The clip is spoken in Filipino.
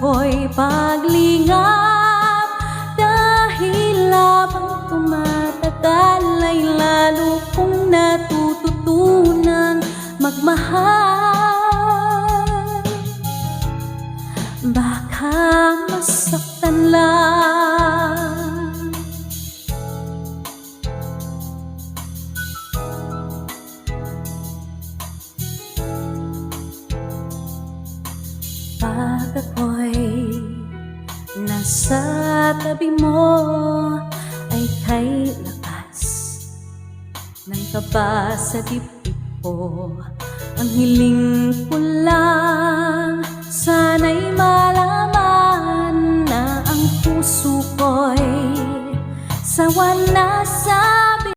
ko'y paglingap. Dahil labang tumatagal ay lalo kong natututunan magmahal. Baka masaktan lang. Pag ako nasa tabi mo Ay kay lakas. Ng kaba sa dibdib ko Ang hiling ko lang. Sana'y malaman na ang puso ko'y Sawa na sa